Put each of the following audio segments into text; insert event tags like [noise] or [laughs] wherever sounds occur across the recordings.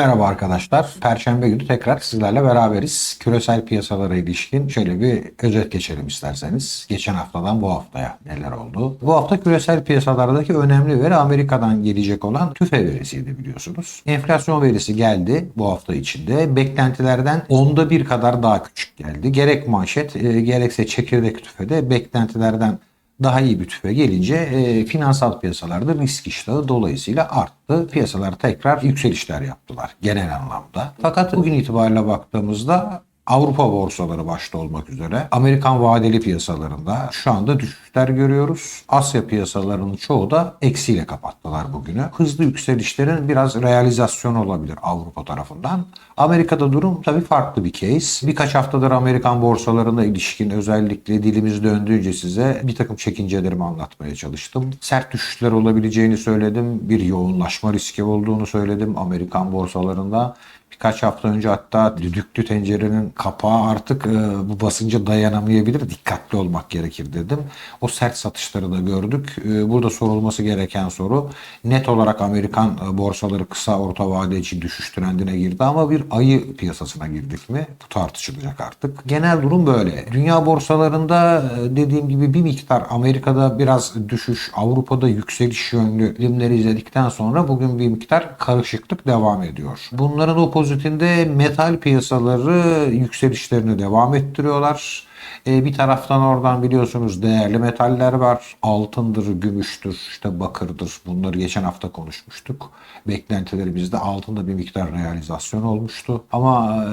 Merhaba arkadaşlar. Perşembe günü tekrar sizlerle beraberiz. Küresel piyasalara ilişkin şöyle bir özet geçelim isterseniz. Geçen haftadan bu haftaya neler oldu? Bu hafta küresel piyasalardaki önemli veri Amerika'dan gelecek olan TÜFE verisiydi biliyorsunuz. Enflasyon verisi geldi bu hafta içinde. Beklentilerden onda bir kadar daha küçük geldi. Gerek manşet e, gerekse çekirdek TÜFE'de beklentilerden daha iyi bir tüfe gelince e, finansal piyasalarda risk iştahı dolayısıyla arttı. Piyasalar tekrar yükselişler yaptılar genel anlamda. Fakat bugün itibariyle baktığımızda Avrupa borsaları başta olmak üzere Amerikan vadeli piyasalarında şu anda düşüşler görüyoruz. Asya piyasalarının çoğu da eksiyle kapattılar bugünü. Hızlı yükselişlerin biraz realizasyon olabilir Avrupa tarafından. Amerika'da durum tabii farklı bir case. Birkaç haftadır Amerikan borsalarına ilişkin özellikle dilimiz döndüğünce size bir takım çekincelerimi anlatmaya çalıştım. Sert düşüşler olabileceğini söyledim. Bir yoğunlaşma riski olduğunu söyledim Amerikan borsalarında. Birkaç hafta önce hatta düdüklü tencerenin kapağı artık e, bu basınca dayanamayabilir. Dikkatli olmak gerekir dedim. O sert satışları da gördük. E, burada sorulması gereken soru net olarak Amerikan e, borsaları kısa orta vade için düşüş trendine girdi ama bir ayı piyasasına girdik mi? Bu tartışılacak artık. Genel durum böyle. Dünya borsalarında e, dediğim gibi bir miktar Amerika'da biraz düşüş, Avrupa'da yükseliş yönlü bilimleri izledikten sonra bugün bir miktar karışıklık devam ediyor. Bunların opozitinde metal piyasaları yükselişlerini devam ettiriyorlar. E, bir taraftan oradan biliyorsunuz değerli metaller var. Altındır, gümüştür, işte bakırdır. Bunları geçen hafta konuşmuştuk. Beklentilerimizde altında bir miktar realizasyon olmuştu. Ama e,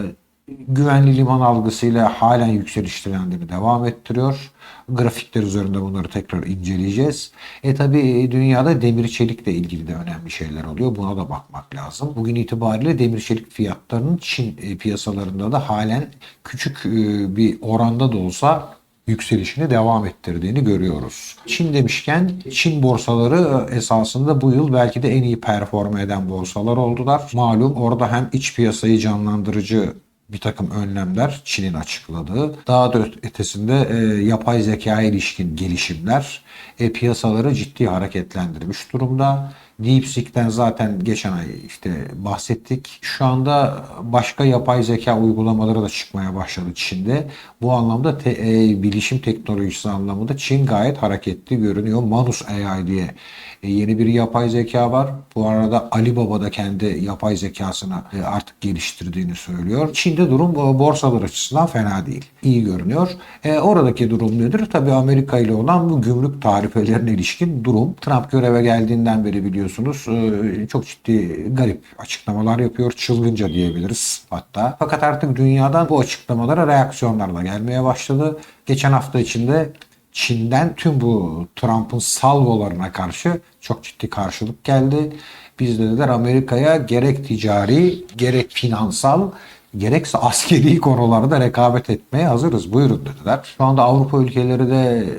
güvenli liman algısıyla halen yükseliş trendini devam ettiriyor. Grafikler üzerinde bunları tekrar inceleyeceğiz. E tabi dünyada demir çelikle ilgili de önemli şeyler oluyor. Buna da bakmak lazım. Bugün itibariyle demir çelik fiyatlarının Çin e, piyasalarında da halen küçük e, bir oranda da olsa yükselişini devam ettirdiğini görüyoruz. Çin demişken Çin borsaları esasında bu yıl belki de en iyi perform eden borsalar oldular. Malum orada hem iç piyasayı canlandırıcı bir takım önlemler Çin'in açıkladığı. Daha da ötesinde e, yapay zeka ilişkin gelişimler e, piyasaları ciddi hareketlendirmiş durumda. DeepSeek'ten zaten geçen ay işte bahsettik. Şu anda başka yapay zeka uygulamaları da çıkmaya başladı Çin'de. Bu anlamda te, e, bilişim teknolojisi anlamında Çin gayet hareketli görünüyor. Manus AI diye e, yeni bir yapay zeka var. Bu arada Alibaba da kendi yapay zekasını e, artık geliştirdiğini söylüyor. Çin'de durum borsalar açısından fena değil. İyi görünüyor. E, oradaki durum nedir? Tabii Amerika ile olan bu gümrük tarifelerine ilişkin durum. Trump göreve geldiğinden beri biliyorsunuz e, çok ciddi garip açıklamalar yapıyor. Çılgınca diyebiliriz hatta. Fakat artık dünyadan bu açıklamalara reaksiyonlar da gelmeye başladı. Geçen hafta içinde Çin'den tüm bu Trump'ın salvolarına karşı çok ciddi karşılık geldi. Biz de dediler Amerika'ya gerek ticari gerek finansal gerekse askeri konularda rekabet etmeye hazırız. Buyurun dediler. Şu anda Avrupa ülkeleri de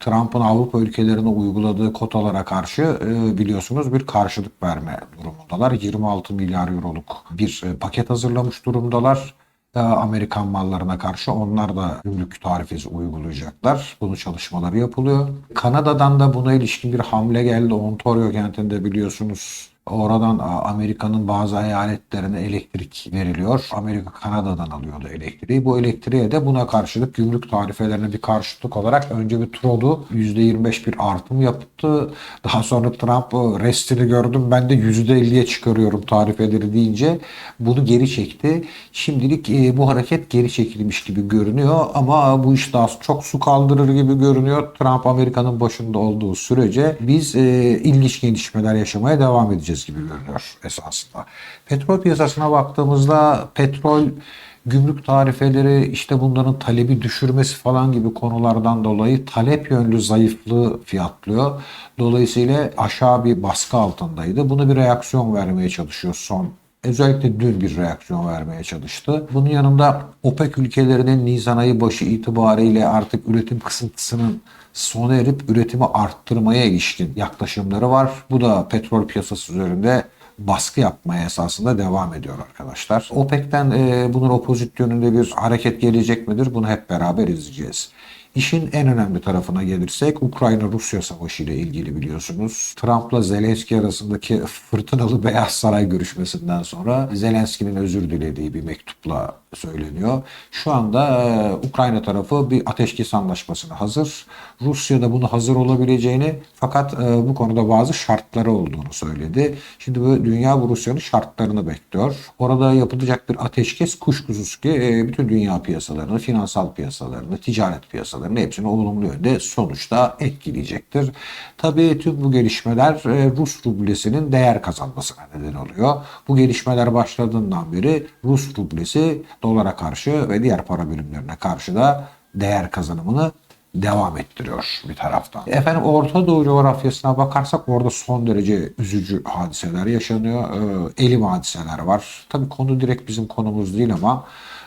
Trump'ın Avrupa ülkelerine uyguladığı kotalara karşı e, biliyorsunuz bir karşılık verme durumundalar. 26 milyar euroluk bir e, paket hazırlamış durumdalar. E, Amerikan mallarına karşı onlar da gümrük tarifesi uygulayacaklar. Bunun çalışmaları yapılıyor. Kanada'dan da buna ilişkin bir hamle geldi. Ontario kentinde biliyorsunuz Oradan Amerika'nın bazı eyaletlerine elektrik veriliyor. Amerika Kanada'dan alıyordu elektriği. Bu elektriğe de buna karşılık gümrük tarifelerine bir karşılık olarak önce bir Trudeau %25 bir artım yaptı. Daha sonra Trump restini gördüm ben de %50'ye çıkarıyorum tarifeleri deyince bunu geri çekti. Şimdilik e, bu hareket geri çekilmiş gibi görünüyor ama bu iş daha çok su kaldırır gibi görünüyor. Trump Amerika'nın başında olduğu sürece biz e, ilginç gelişmeler yaşamaya devam edeceğiz gibi görünüyor esasında. Petrol piyasasına baktığımızda petrol gümrük tarifeleri işte bunların talebi düşürmesi falan gibi konulardan dolayı talep yönlü zayıflığı fiyatlıyor. Dolayısıyla aşağı bir baskı altındaydı. Bunu bir reaksiyon vermeye çalışıyor son özellikle dün bir reaksiyon vermeye çalıştı. Bunun yanında OPEC ülkelerinin Nisan ayı başı itibariyle artık üretim kısıntısının sona erip üretimi arttırmaya ilişkin yaklaşımları var. Bu da petrol piyasası üzerinde baskı yapmaya esasında devam ediyor arkadaşlar. OPEC'ten e, bunun opozit yönünde bir hareket gelecek midir? Bunu hep beraber izleyeceğiz. İşin en önemli tarafına gelirsek Ukrayna-Rusya savaşı ile ilgili biliyorsunuz. Trump'la Zelenski arasındaki fırtınalı [laughs] Beyaz Saray görüşmesinden sonra Zelenski'nin özür dilediği bir mektupla söyleniyor. Şu anda e, Ukrayna tarafı bir ateşkes anlaşmasına hazır. Rusya da bunu hazır olabileceğini fakat e, bu konuda bazı şartları olduğunu söyledi. Şimdi bu dünya bu Rusya'nın şartlarını bekliyor. Orada yapılacak bir ateşkes kuşkusuz ki e, bütün dünya piyasalarını, finansal piyasalarını, ticaret piyasalarını hepsini olumlu yönde sonuçta etkileyecektir. Tabii tüm bu gelişmeler Rus rublesinin değer kazanmasına neden oluyor. Bu gelişmeler başladığından beri Rus rublesi dolara karşı ve diğer para birimlerine karşı da değer kazanımını devam ettiriyor bir taraftan. Efendim Orta Doğu coğrafyasına bakarsak orada son derece üzücü hadiseler yaşanıyor. Ee, elim hadiseler var. Tabii konu direkt bizim konumuz değil ama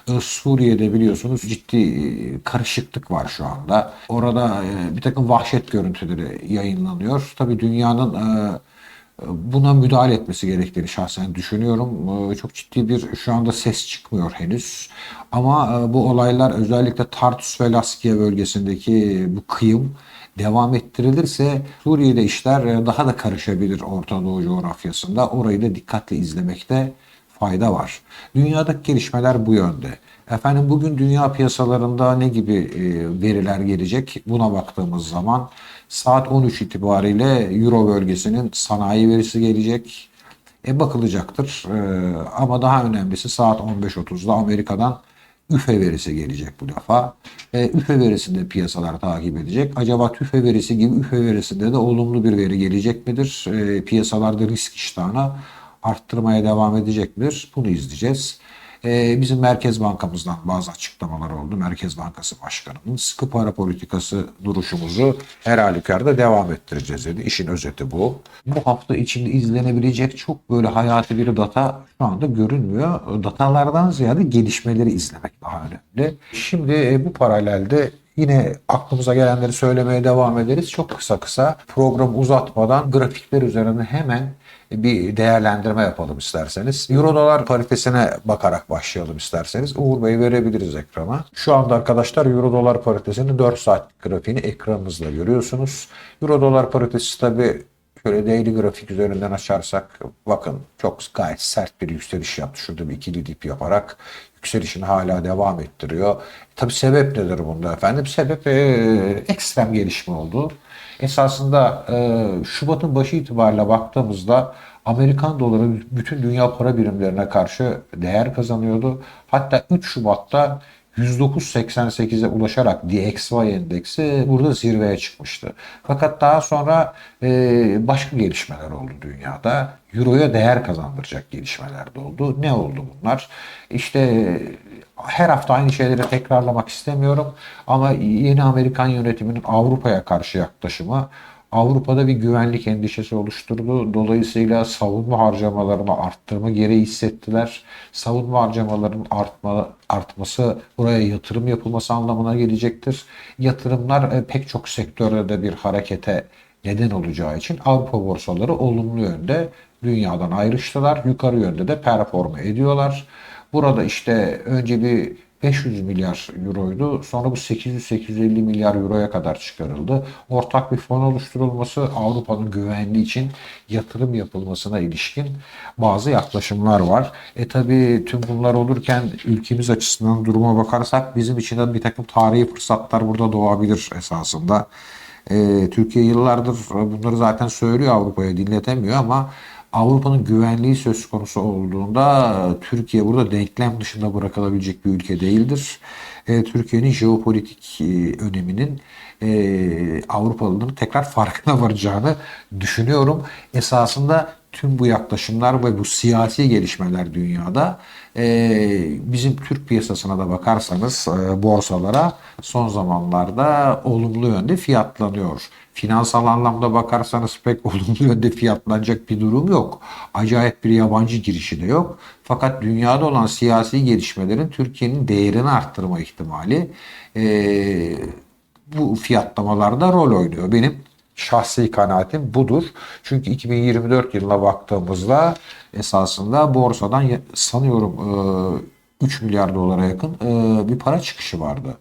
e, Suriye'de biliyorsunuz ciddi e, karışıklık var şu anda. Orada e, bir takım vahşet görüntüleri yayınlanıyor. Tabii dünyanın buna müdahale etmesi gerektiğini şahsen düşünüyorum. Ee, Çok ciddi bir şu anda ses çıkmıyor henüz. Ama e, bu olaylar özellikle Tartus ve Laskiye bölgesindeki bu kıyım devam ettirilirse Suriye'de işler e, daha da karışabilir Orta Doğu coğrafyasında. Orayı da dikkatle izlemekte fayda var. Dünyadaki gelişmeler bu yönde. Efendim bugün dünya piyasalarında ne gibi e, veriler gelecek? Buna baktığımız zaman saat 13 itibariyle Euro bölgesinin sanayi verisi gelecek. E bakılacaktır. E, ama daha önemlisi saat 15.30'da Amerika'dan üfe verisi gelecek bu defa. E, üfe verisinde piyasalar takip edecek. Acaba tüfe verisi gibi üfe verisinde de olumlu bir veri gelecek midir? E, piyasalarda risk iştahına arttırmaya devam edecek midir? Bunu izleyeceğiz. Ee, bizim Merkez Bankamızdan bazı açıklamalar oldu. Merkez Bankası Başkanı'nın sıkı para politikası duruşumuzu her halükarda devam ettireceğiz dedi. İşin özeti bu. Bu hafta içinde izlenebilecek çok böyle hayati bir data şu anda görünmüyor. Datalardan ziyade gelişmeleri izlemek daha önemli. Şimdi e, bu paralelde Yine aklımıza gelenleri söylemeye devam ederiz. Çok kısa kısa programı uzatmadan grafikler üzerine hemen bir değerlendirme yapalım isterseniz. Euro dolar paritesine bakarak başlayalım isterseniz. Uğur Bey verebiliriz ekrana. Şu anda arkadaşlar Euro dolar paritesinin 4 saat grafiğini ekranınızda görüyorsunuz. Euro dolar paritesi tabi Şöyle daily grafik üzerinden açarsak bakın çok gayet sert bir yükseliş yaptı. Şurada bir ikili dip yaparak yükselişini hala devam ettiriyor. Tabi sebep nedir bunda efendim? Sebep e, ekstrem gelişme oldu. Esasında e, Şubat'ın başı itibariyle baktığımızda Amerikan doları bütün dünya para birimlerine karşı değer kazanıyordu. Hatta 3 Şubat'ta 109.88'e ulaşarak DXY endeksi burada zirveye çıkmıştı. Fakat daha sonra e, başka gelişmeler oldu dünyada. Euro'ya değer kazandıracak gelişmeler de oldu. Ne oldu bunlar? İşte her hafta aynı şeyleri tekrarlamak istemiyorum ama yeni Amerikan yönetiminin Avrupa'ya karşı yaklaşımı Avrupa'da bir güvenlik endişesi oluşturdu. Dolayısıyla savunma harcamalarını arttırma gereği hissettiler. Savunma harcamalarının artma, artması buraya yatırım yapılması anlamına gelecektir. Yatırımlar e, pek çok sektörde de bir harekete neden olacağı için Avrupa borsaları olumlu yönde dünyadan ayrıştılar. Yukarı yönde de perform ediyorlar. Burada işte önce bir 500 milyar euroydu. Sonra bu 800-850 milyar euroya kadar çıkarıldı. Ortak bir fon oluşturulması Avrupa'nın güvenliği için yatırım yapılmasına ilişkin bazı yaklaşımlar var. E tabi tüm bunlar olurken ülkemiz açısından duruma bakarsak bizim için de bir takım tarihi fırsatlar burada doğabilir esasında. E, Türkiye yıllardır bunları zaten söylüyor Avrupa'ya dinletemiyor ama Avrupa'nın güvenliği söz konusu olduğunda Türkiye burada denklem dışında bırakılabilecek bir ülke değildir. E, Türkiye'nin jeopolitik e, öneminin e, Avrupalıların tekrar farkına [laughs] varacağını düşünüyorum. Esasında tüm bu yaklaşımlar ve bu siyasi gelişmeler dünyada e, bizim Türk piyasasına da bakarsanız e, borsalara son zamanlarda olumlu yönde fiyatlanıyor. Finansal anlamda bakarsanız pek [laughs] olumlu yönde fiyatlanacak bir durum yok. Acayip bir yabancı girişi de yok. Fakat dünyada olan siyasi gelişmelerin Türkiye'nin değerini arttırma ihtimali e, bu fiyatlamalarda rol oynuyor. Benim şahsi kanaatim budur. Çünkü 2024 yılına baktığımızda esasında borsadan sanıyorum 3 milyar dolara yakın bir para çıkışı vardı.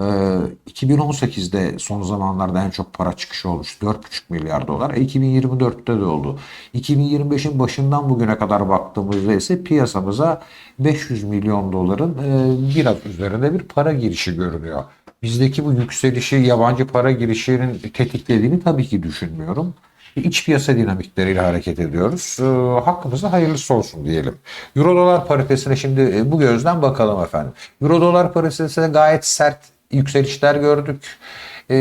2018'de son zamanlarda en çok para çıkışı olmuş 4,5 milyar dolar. E, 2024'te de oldu. 2025'in başından bugüne kadar baktığımızda ise piyasamıza 500 milyon doların e, biraz üzerinde bir para girişi görünüyor. Bizdeki bu yükselişi yabancı para girişinin tetiklediğini tabii ki düşünmüyorum. İç piyasa dinamikleriyle hareket ediyoruz. E, hakkımızda hayırlısı olsun diyelim. Euro dolar paritesine şimdi e, bu gözden bakalım efendim. Euro dolar paritesinde gayet sert yükselişler gördük. E,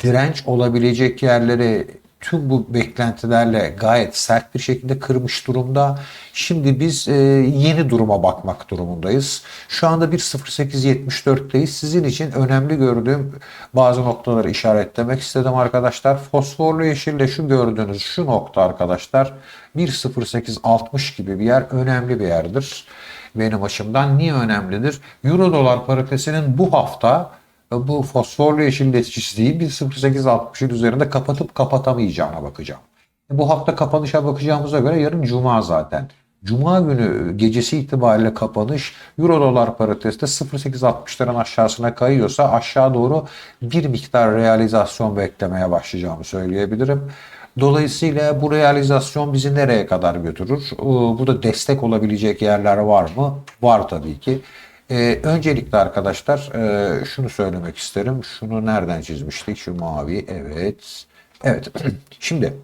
direnç olabilecek yerleri tüm bu beklentilerle gayet sert bir şekilde kırmış durumda. Şimdi biz e, yeni duruma bakmak durumundayız. Şu anda 1.0874'teyiz. Sizin için önemli gördüğüm bazı noktaları işaretlemek istedim arkadaşlar. Fosforlu yeşille şu gördüğünüz şu nokta arkadaşlar 1.0860 gibi bir yer önemli bir yerdir. Benim açımdan niye önemlidir? Euro dolar paritesinin bu hafta bu fosforlu yeşil çizdiği 1.0860'ın üzerinde kapatıp kapatamayacağına bakacağım. Bu hafta kapanışa bakacağımıza göre yarın cuma zaten. Cuma günü gecesi itibariyle kapanış Euro dolar paritesi de 0.860'ların aşağısına kayıyorsa aşağı doğru bir miktar realizasyon beklemeye başlayacağımı söyleyebilirim. Dolayısıyla bu realizasyon bizi nereye kadar götürür? Bu da destek olabilecek yerler var mı? Var tabii ki. Ee, öncelikle arkadaşlar e, şunu söylemek isterim. Şunu nereden çizmiştik? Şu mavi. Evet. Evet. [clears throat] Şimdi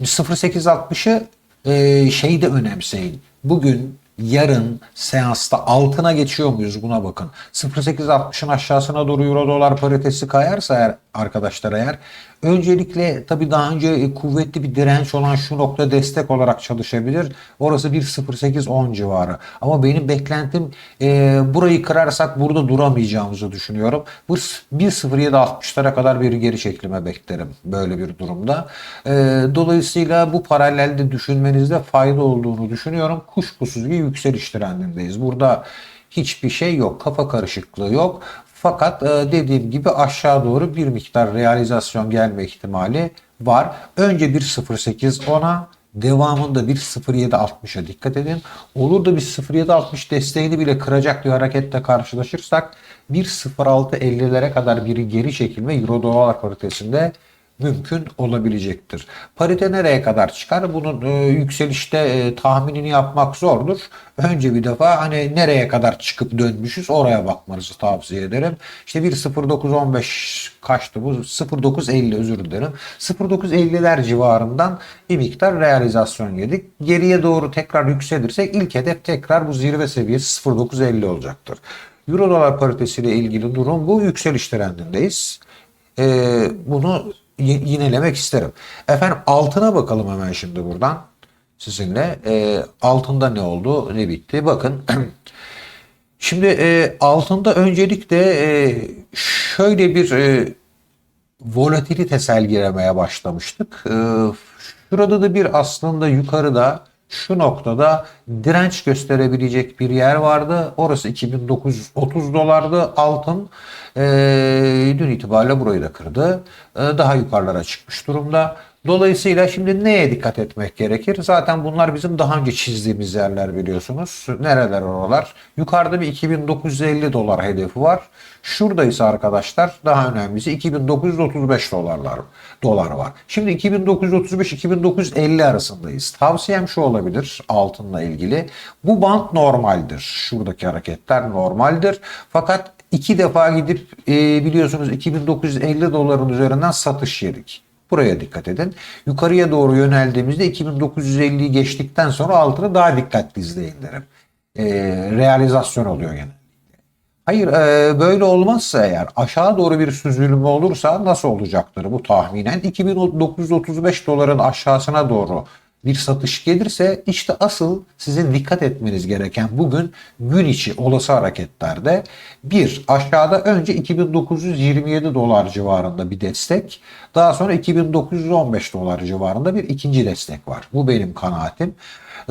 0860'ı e, şeyi de önemseyin. Bugün yarın seansta altına geçiyor muyuz buna bakın. 0.860'ın aşağısına doğru euro dolar paritesi kayarsa eğer arkadaşlar eğer öncelikle tabi daha önce kuvvetli bir direnç olan şu nokta destek olarak çalışabilir. Orası 1.0810 civarı. Ama benim beklentim e, burayı kırarsak burada duramayacağımızı düşünüyorum. Bu 1.0760'lara kadar bir geri çekilme beklerim böyle bir durumda. E, dolayısıyla bu paralelde düşünmenizde fayda olduğunu düşünüyorum. Kuşkusuz bir yükseliş trendindeyiz. Burada hiçbir şey yok. Kafa karışıklığı yok. Fakat e, dediğim gibi aşağı doğru bir miktar realizasyon gelme ihtimali var. Önce bir 0.8 ona devamında bir 0.760'a dikkat edin. Olur da bir 0.760 desteğini bile kıracak bir hareketle karşılaşırsak 1.06.50'lere kadar bir geri çekilme Euro dolar paritesinde mümkün olabilecektir. Parite nereye kadar çıkar? Bunun e, yükselişte e, tahminini yapmak zordur. Önce bir defa hani nereye kadar çıkıp dönmüşüz oraya bakmanızı tavsiye ederim. İşte bir 0.915 kaçtı bu? 0.950 özür dilerim. 0.950'ler civarından bir miktar realizasyon yedik. Geriye doğru tekrar yükselirsek ilk hedef tekrar bu zirve seviyesi 0.950 olacaktır. Euro dolar paritesiyle ilgili durum bu. Yükseliş trendindeyiz. Ee, bunu yinelemek isterim. Efendim altına bakalım hemen şimdi buradan sizinle. E, altında ne oldu, ne bitti? Bakın. [clears throat] Şimdi e, altında öncelikle e, şöyle bir e, volatilite sergilemeye başlamıştık. E, şurada da bir aslında yukarıda şu noktada direnç gösterebilecek bir yer vardı. Orası 2930 dolardı altın. E, dün itibariyle burayı da kırdı. E, daha yukarılara çıkmış durumda. Dolayısıyla şimdi neye dikkat etmek gerekir? Zaten bunlar bizim daha önce çizdiğimiz yerler biliyorsunuz. Nereler oralar? Yukarıda bir 2950 dolar hedefi var. Şurada ise arkadaşlar daha önemlisi 2935 dolarlar dolar var. Şimdi 2935-2950 arasındayız. Tavsiyem şu olabilir altınla ilgili. Bu band normaldir. Şuradaki hareketler normaldir. Fakat iki defa gidip e, biliyorsunuz 2950 doların üzerinden satış yedik. Buraya dikkat edin. Yukarıya doğru yöneldiğimizde 2950'yi geçtikten sonra altını daha dikkatli izleyin derim. E, realizasyon oluyor gene. Hayır e, böyle olmazsa eğer aşağı doğru bir süzülme olursa nasıl olacaktır bu tahminen 2935 doların aşağısına doğru bir satış gelirse işte asıl sizin dikkat etmeniz gereken bugün gün içi olası hareketlerde bir aşağıda önce 2927 dolar civarında bir destek daha sonra 2915 dolar civarında bir ikinci destek var. Bu benim kanaatim.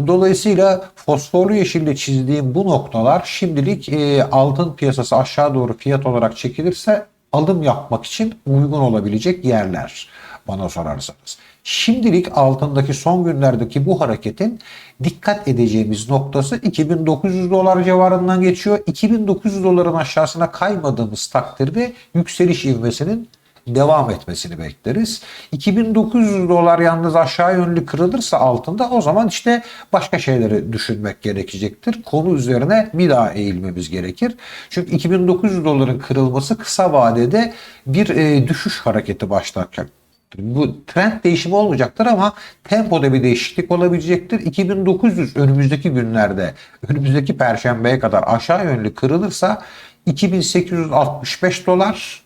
Dolayısıyla fosforlu yeşille çizdiğim bu noktalar şimdilik e, altın piyasası aşağı doğru fiyat olarak çekilirse alım yapmak için uygun olabilecek yerler bana sorarsanız. Şimdilik altındaki son günlerdeki bu hareketin dikkat edeceğimiz noktası 2900 dolar civarından geçiyor. 2900 doların aşağısına kaymadığımız takdirde yükseliş ivmesinin devam etmesini bekleriz. 2900 dolar yalnız aşağı yönlü kırılırsa altında o zaman işte başka şeyleri düşünmek gerekecektir. Konu üzerine bir daha eğilmemiz gerekir. Çünkü 2900 doların kırılması kısa vadede bir e, düşüş hareketi başlatacak. Bu trend değişimi olmayacaktır ama tempoda bir değişiklik olabilecektir. 2900 önümüzdeki günlerde, önümüzdeki perşembeye kadar aşağı yönlü kırılırsa 2865 dolar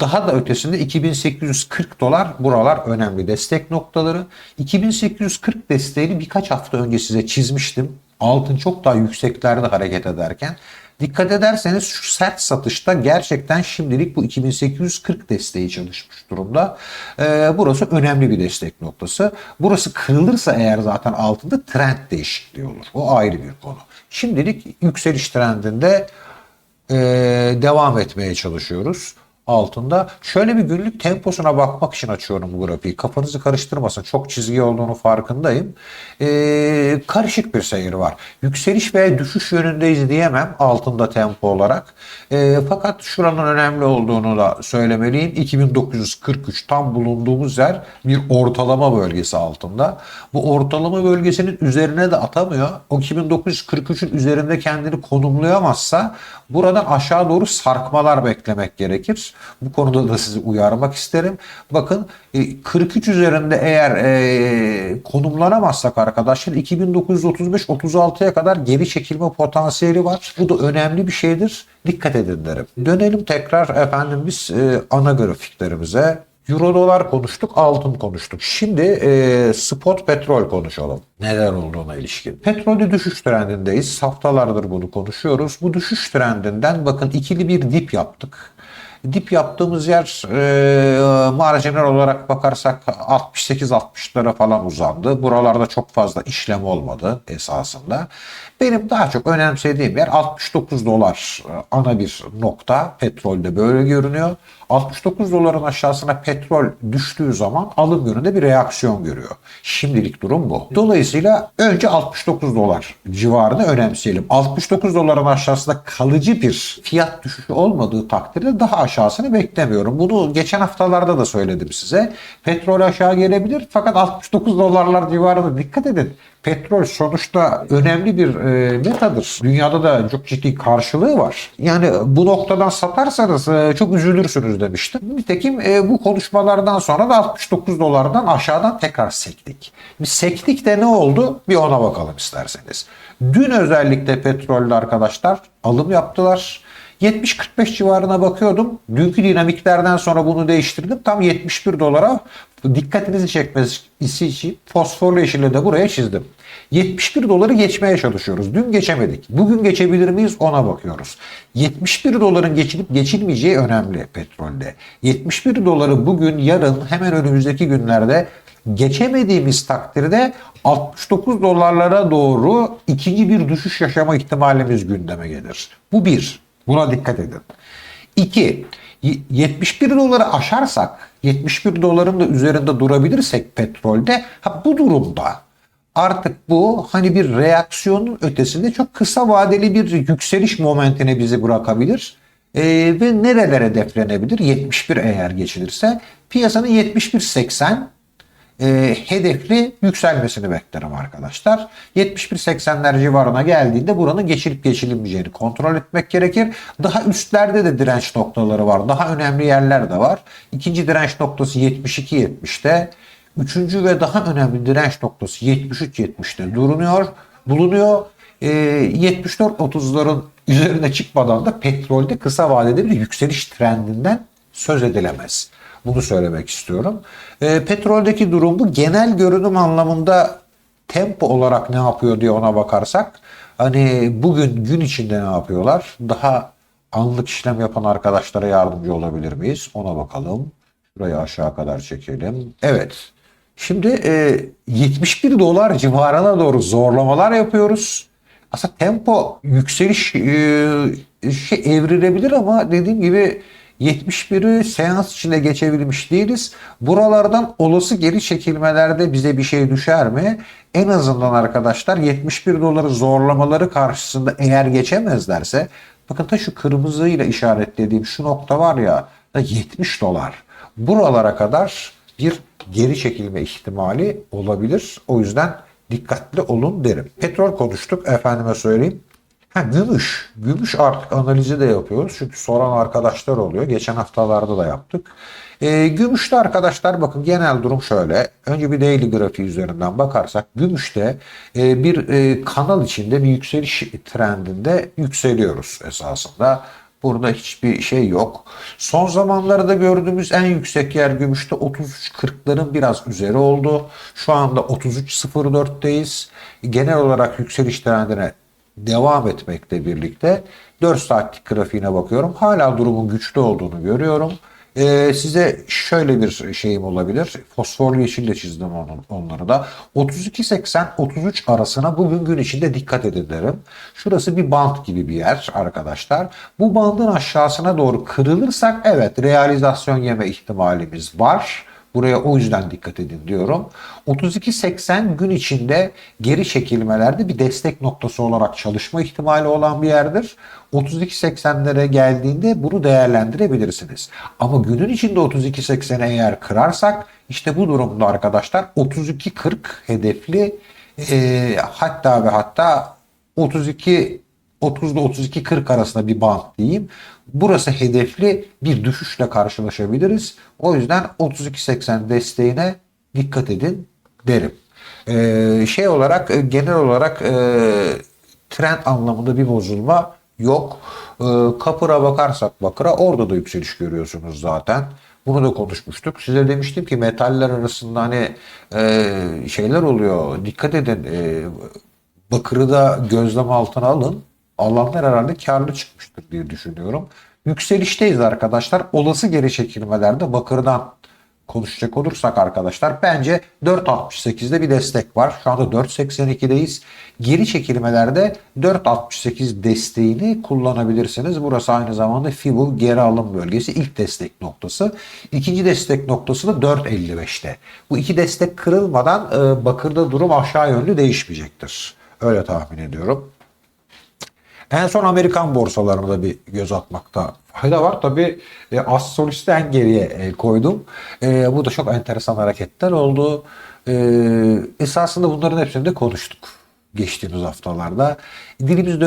daha da ötesinde 2840 dolar buralar önemli destek noktaları. 2840 desteğini birkaç hafta önce size çizmiştim. Altın çok daha yükseklerde hareket ederken. Dikkat ederseniz şu sert satışta gerçekten şimdilik bu 2840 desteği çalışmış durumda. Ee, burası önemli bir destek noktası. Burası kırılırsa eğer zaten altında trend değişikliği olur. O ayrı bir konu. Şimdilik yükseliş trendinde e, devam etmeye çalışıyoruz altında. Şöyle bir günlük temposuna bakmak için açıyorum bu grafiği. Kafanızı karıştırmasın. Çok çizgi olduğunu farkındayım. Ee, karışık bir seyir var. Yükseliş veya düşüş yönündeyiz diyemem altında tempo olarak. Ee, fakat şuranın önemli olduğunu da söylemeliyim. 2943 tam bulunduğumuz yer bir ortalama bölgesi altında. Bu ortalama bölgesinin üzerine de atamıyor. O 2943'ün üzerinde kendini konumlayamazsa buradan aşağı doğru sarkmalar beklemek gerekir. Bu konuda da sizi uyarmak isterim. Bakın e, 43 üzerinde eğer e, konumlanamazsak arkadaşlar 2935-36'ya kadar geri çekilme potansiyeli var. Bu da önemli bir şeydir. Dikkat edin derim. Dönelim tekrar efendim biz e, ana grafiklerimize. Euro dolar konuştuk, altın konuştuk. Şimdi e, spot petrol konuşalım. Neler olduğuna ilişkin. Petrolde düşüş trendindeyiz. Haftalardır bunu konuşuyoruz. Bu düşüş trendinden bakın ikili bir dip yaptık. Dip yaptığımız yer e, marjinal olarak bakarsak 68-60'lara falan uzandı. Buralarda çok fazla işlem olmadı esasında. Benim daha çok önemsediğim yer 69 dolar e, ana bir nokta. Petrolde böyle görünüyor. 69 doların aşağısına petrol düştüğü zaman alım yönünde bir reaksiyon görüyor. Şimdilik durum bu. Dolayısıyla önce 69 dolar civarını önemseyelim. 69 doların aşağısında kalıcı bir fiyat düşüşü olmadığı takdirde daha aşağısını beklemiyorum. Bunu geçen haftalarda da söyledim size. Petrol aşağı gelebilir fakat 69 dolarlar civarında dikkat edin. Petrol sonuçta önemli bir e, metadır. Dünyada da çok ciddi karşılığı var. Yani bu noktadan satarsanız e, çok üzülürsünüz demiştim. Nitekim e, bu konuşmalardan sonra da 69 dolardan aşağıdan tekrar sektik. Bir sektik de ne oldu? Bir ona bakalım isterseniz. Dün özellikle petrolde arkadaşlar alım yaptılar. 70-45 civarına bakıyordum. Dünkü dinamiklerden sonra bunu değiştirdim. Tam 71 dolara dikkatinizi çekmesi için fosforlu yeşille de buraya çizdim. 71 doları geçmeye çalışıyoruz. Dün geçemedik. Bugün geçebilir miyiz ona bakıyoruz. 71 doların geçilip geçilmeyeceği önemli petrolde. 71 doları bugün yarın hemen önümüzdeki günlerde geçemediğimiz takdirde 69 dolarlara doğru ikinci bir düşüş yaşama ihtimalimiz gündeme gelir. Bu bir. Buna dikkat edin. İki, 71 doları aşarsak, 71 doların da üzerinde durabilirsek petrolde, ha bu durumda artık bu hani bir reaksiyonun ötesinde çok kısa vadeli bir yükseliş momentine bizi bırakabilir. Ee, ve nerelere hedeflenebilir? 71 eğer geçilirse piyasanın 71.80 e, hedefli yükselmesini beklerim arkadaşlar. 71-80'ler civarına geldiğinde buranın geçilip geçilemeyeceğini kontrol etmek gerekir. Daha üstlerde de direnç noktaları var. Daha önemli yerler de var. İkinci direnç noktası 72-70'te. Üçüncü ve daha önemli direnç noktası 73-70'te durunuyor, bulunuyor. E, 74-30'ların üzerine çıkmadan da petrolde kısa vadede bir yükseliş trendinden söz edilemez. Bunu söylemek istiyorum. E, petroldeki durum bu. Genel görünüm anlamında tempo olarak ne yapıyor diye ona bakarsak hani bugün gün içinde ne yapıyorlar? Daha anlık işlem yapan arkadaşlara yardımcı olabilir miyiz? Ona bakalım. Şurayı aşağı kadar çekelim. Evet. Şimdi e, 71 dolar civarına doğru zorlamalar yapıyoruz. Aslında tempo yükseliş e, şey evrilebilir ama dediğim gibi 71'i seans içinde geçebilmiş değiliz. Buralardan olası geri çekilmelerde bize bir şey düşer mi? En azından arkadaşlar 71 doları zorlamaları karşısında eğer geçemezlerse bakın da şu kırmızıyla işaretlediğim şu nokta var ya da 70 dolar. Buralara kadar bir geri çekilme ihtimali olabilir. O yüzden dikkatli olun derim. Petrol konuştuk efendime söyleyeyim. Ha, gümüş. Gümüş artık analizi de yapıyoruz. Çünkü soran arkadaşlar oluyor. Geçen haftalarda da yaptık. E, gümüşte arkadaşlar bakın genel durum şöyle. Önce bir daily grafiği üzerinden bakarsak gümüşte e, bir e, kanal içinde bir yükseliş trendinde yükseliyoruz esasında. Burada hiçbir şey yok. Son zamanlarda gördüğümüz en yüksek yer gümüşte 33.40'ların biraz üzeri oldu. Şu anda 33.04'teyiz. Genel olarak yükseliş trendine devam etmekle birlikte 4 saatlik grafiğine bakıyorum. Hala durumun güçlü olduğunu görüyorum. Ee, size şöyle bir şeyim olabilir. Fosforlu yeşille çizdim onu, onları da. 32.80-33 arasına bugün gün içinde dikkat edin. Şurası bir bant gibi bir yer arkadaşlar. Bu bandın aşağısına doğru kırılırsak evet realizasyon yeme ihtimalimiz var. Buraya o yüzden dikkat edin diyorum. 32.80 gün içinde geri çekilmelerde bir destek noktası olarak çalışma ihtimali olan bir yerdir. 32.80'lere geldiğinde bunu değerlendirebilirsiniz. Ama günün içinde 32.80'e eğer kırarsak işte bu durumda arkadaşlar 32.40 hedefli e, hatta ve hatta 32 30 ile 32 40 arasında bir band diyeyim. Burası hedefli bir düşüşle karşılaşabiliriz. O yüzden 32.80 desteğine dikkat edin derim. Ee, şey olarak e, genel olarak e, trend anlamında bir bozulma yok. E, kapıra bakarsak bakıra orada da yükseliş görüyorsunuz zaten. Bunu da konuşmuştuk. Size demiştim ki metaller arasında hani e, şeyler oluyor. Dikkat edin. E, bakırı da gözlem altına alın alanlar herhalde karlı çıkmıştır diye düşünüyorum. Yükselişteyiz arkadaşlar. Olası geri çekilmelerde bakırdan konuşacak olursak arkadaşlar bence 4.68'de bir destek var. Şu anda 4.82'deyiz. Geri çekilmelerde 4.68 desteğini kullanabilirsiniz. Burası aynı zamanda FIBO geri alım bölgesi ilk destek noktası. İkinci destek noktası da 4.55'te. Bu iki destek kırılmadan e, bakırda durum aşağı yönlü değişmeyecektir. Öyle tahmin ediyorum. En son Amerikan borsalarına da bir göz atmakta fayda var. Tabi e, as solisti en geriye e, koydum. E, bu da çok enteresan hareketler oldu. E, esasında bunların hepsini de konuştuk geçtiğimiz haftalarda. Dilimiz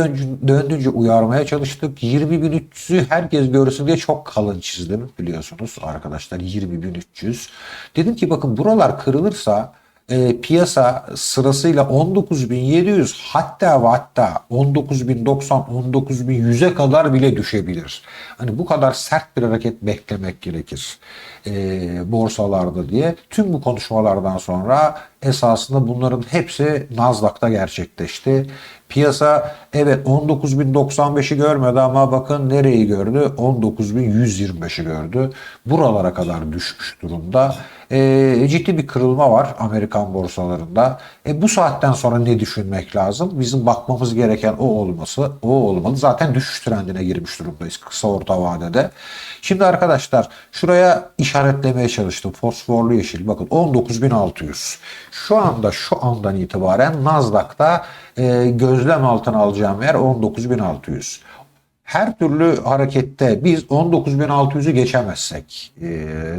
döndüğünce uyarmaya çalıştık. 20.300'ü herkes görsün diye çok kalın çizdim biliyorsunuz arkadaşlar 20.300. Dedim ki bakın buralar kırılırsa e, piyasa sırasıyla 19.700 hatta ve hatta 19.090 19.100'e kadar bile düşebilir. Hani bu kadar sert bir hareket beklemek gerekir e, borsalarda diye. Tüm bu konuşmalardan sonra esasında bunların hepsi Nasdaq'ta gerçekleşti. Piyasa evet 19.095'i görmedi ama bakın nereyi gördü? 19.125'i gördü. Buralara kadar düşmüş durumda. E, ciddi bir kırılma var Amerikan borsalarında. E, bu saatten sonra ne düşünmek lazım? Bizim bakmamız gereken o olması, o olmalı. Zaten düşüş trendine girmiş durumdayız kısa orta vadede. Şimdi arkadaşlar şuraya işaretlemeye çalıştım. Fosforlu yeşil. Bakın 19.600. Şu anda şu andan itibaren Nasdaq'ta e, gözlem altına alacağım yer 19.600 her türlü harekette biz 19.600'ü geçemezsek e,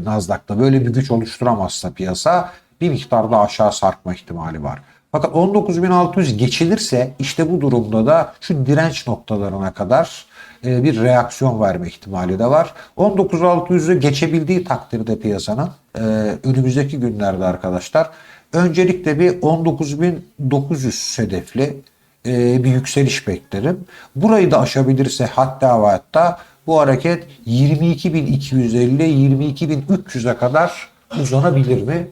Nasdaq'ta böyle bir güç oluşturamazsa piyasa bir miktarda aşağı sarkma ihtimali var. Fakat 19.600 geçilirse işte bu durumda da şu direnç noktalarına kadar e, bir reaksiyon verme ihtimali de var. 19.600'ü geçebildiği takdirde piyasanın e, önümüzdeki günlerde arkadaşlar öncelikle bir 19.900 hedefli e, bir yükseliş beklerim. Burayı da aşabilirse hatta ve hatta bu hareket 22.250-22.300'e kadar uzanabilir mi?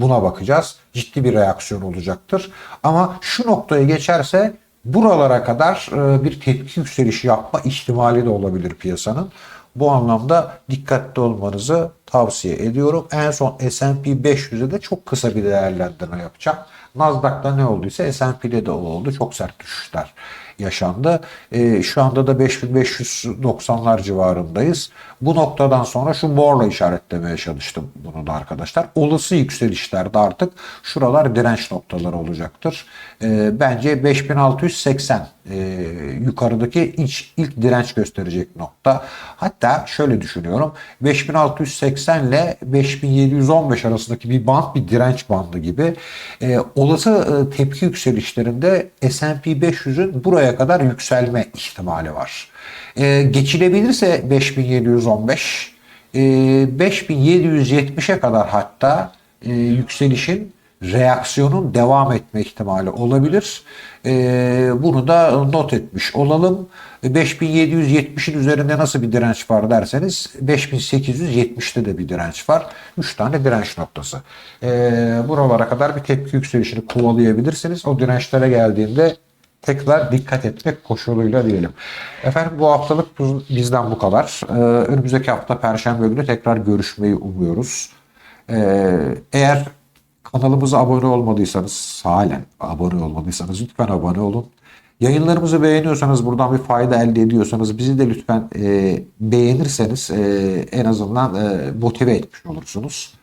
Buna bakacağız. Ciddi bir reaksiyon olacaktır. Ama şu noktaya geçerse buralara kadar e, bir tepki yükselişi yapma ihtimali de olabilir piyasanın. Bu anlamda dikkatli olmanızı tavsiye ediyorum. En son S&P 500'e de çok kısa bir değerlendirme yapacağım. Nasdaq'ta ne olduysa S&P'de de oldu. Çok sert düşüşler yaşandı. E, şu anda da 5590'lar civarındayız. Bu noktadan sonra şu morla işaretlemeye çalıştım bunu da arkadaşlar. Olası yükselişlerde artık şuralar direnç noktaları olacaktır. E, bence 5680 e, yukarıdaki iç, ilk direnç gösterecek nokta. Hatta şöyle düşünüyorum. 5680 ile 5715 arasındaki bir band bir direnç bandı gibi. E, olası e, tepki yükselişlerinde S&P 500'ün buraya kadar yükselme ihtimali var. E, geçilebilirse 5715 e, 5770'e kadar hatta e, yükselişin reaksiyonun devam etme ihtimali olabilir. Ee, bunu da not etmiş olalım. 5770'in üzerinde nasıl bir direnç var derseniz 5870'te de bir direnç var. 3 tane direnç noktası. Ee, buralara kadar bir tepki yükselişini kovalayabilirsiniz. O dirençlere geldiğinde tekrar dikkat etmek koşuluyla diyelim. Efendim bu haftalık bizden bu kadar. Ee, önümüzdeki hafta Perşembe günü tekrar görüşmeyi umuyoruz. Ee, eğer kanalımıza abone olmadıysanız, halen abone olmadıysanız lütfen abone olun. Yayınlarımızı beğeniyorsanız, buradan bir fayda elde ediyorsanız bizi de lütfen e, beğenirseniz e, en azından e, motive etmiş olursunuz.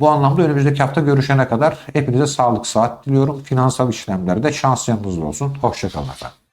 Bu anlamda önümüzdeki hafta görüşene kadar hepinize sağlık saat diliyorum. Finansal işlemlerde şans yanınızda olsun. Hoşçakalın efendim.